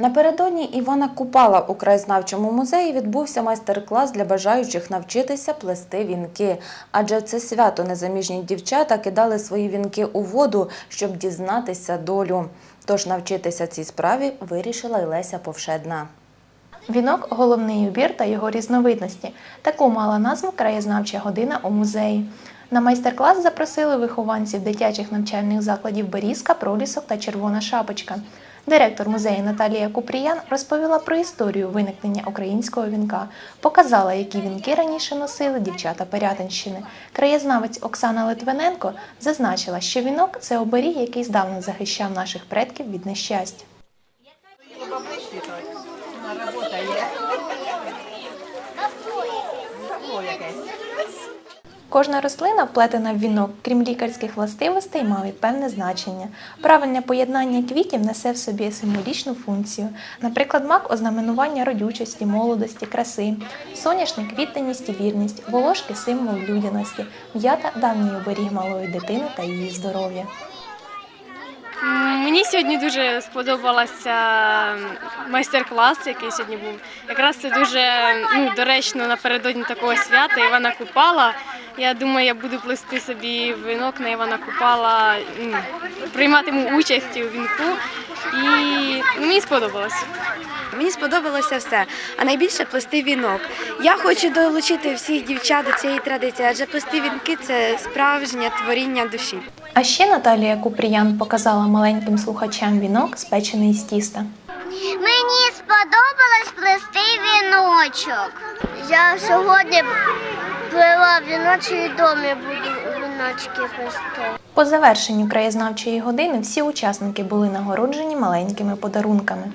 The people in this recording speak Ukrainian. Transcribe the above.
Напередодні Івана Купала у краєзнавчому музеї відбувся майстер-клас для бажаючих навчитися плести вінки. Адже це свято незаміжні дівчата кидали свої вінки у воду, щоб дізнатися долю. Тож навчитися цій справі вирішила й Леся Повшедна. Вінок головний убір та його різновидності. Таку мала назву краєзнавча година у музеї. На майстер-клас запросили вихованців дитячих навчальних закладів Берізка, Пролісок та Червона Шапочка. Директор музею Наталія Купріян розповіла про історію виникнення українського вінка, показала, які вінки раніше носили дівчата Пирятинщини. Краєзнавець Оксана Литвиненко зазначила, що вінок це оберіг, який здавна захищав наших предків від нещастя. Кожна рослина, вплетена в вінок, крім лікарських властивостей, має певне значення. Правильне поєднання квітів несе в собі символічну функцію. Наприклад, мак ознаменування родючості, молодості, краси, соняшник квітеність і вірність, волошки символ людяності, м'ята давній оберіг малої дитини та її здоров'я. Мені сьогодні дуже сподобався майстер-клас, який сьогодні був. Якраз це дуже ну, доречно напередодні такого свята Івана Купала. Я думаю, я буду плести собі вінок на Івана Купала, прийматиму участь у вінку. І ну, мені сподобалось. Мені сподобалося все, а найбільше плести вінок. Я хочу долучити всіх дівчат до цієї традиції, адже плести вінки це справжнє творіння душі. А ще Наталія Купріян показала маленьким слухачам вінок, спечений з тіста. Мені сподобалось плести віночок. Я сьогодні плела віночок і домі буду віночки плести. По завершенню краєзнавчої години всі учасники були нагороджені маленькими подарунками.